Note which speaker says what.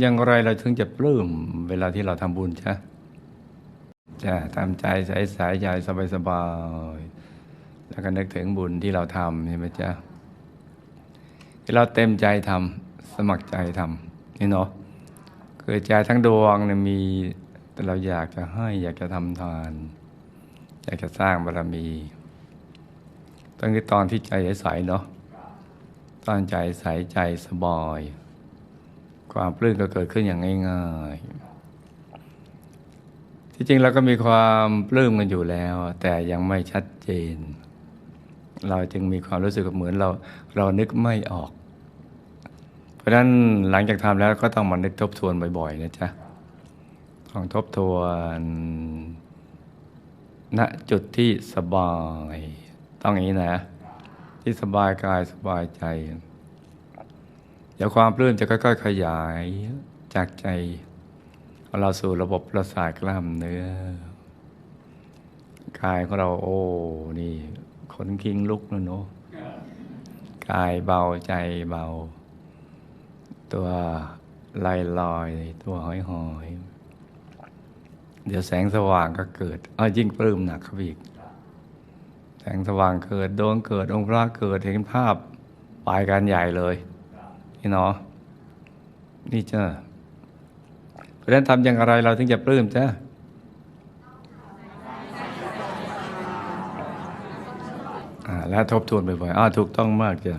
Speaker 1: อย่างไรเราถึงจะปลื้มเวลาที่เราทำบุญจ้ะจะทำใจใสใสใจสบายสบายๆแล้วก็นึกถึงบุญที่เราทำใช่ไหมจ๊ะที่เราเต็มใจทำสมัครใจทำนี่เนาะคือใจทั้งดวงเนี่ยมีแต่เราอยากจะให้อยากจะทำทาน อยากจะสร้างบารมีตั้งแต่ตอนที่ใจใสเนาะตอนใจใสใจสบาย ความปลื้มก็เกิดขึ้นอย่างง่ายๆ ที่จริงเราก็มีความปลื้มกันอยู่แล้ว แต่ยังไม่ชัดเจน เราจึงมีความรู้สึกเหมือนเราเรานึกไม่ออก เพราะฉะนั้นหลังจากทำแล้วก็ต้องมานึกทบทวนบ่อยๆนะจ๊ะต้องทบทวนณจุดที่สบาย ต้องอย่างนี้นะ ที่สบายกายสบายใจ เดี๋ยวความปลื้มจะค่อยๆ ขยายจากใจของเราสู่ระบบประสาทกล้ามเนื้อกายของเราโอ้นี่ขนคิงลุกนะเนาะกายเบาใจเบา ตัวลอยลอยตัวหอยหอยเดี๋ยวแสงสว่างก็เกิดอ้ายิ่งปลื้มหนักเข้าไปอีก แสงสว่างเกิดดวงเกิดองค์พระเกิดเห็นภาพปลายกันใหญ่เลย นี่เนอ นี่จ้าเพราะฉะนั้นทำอย่างไรเราถึงจะปลื้มจ้าแล้วทบทวนบ่อยๆอ้าถูกต้องมากจ้ะ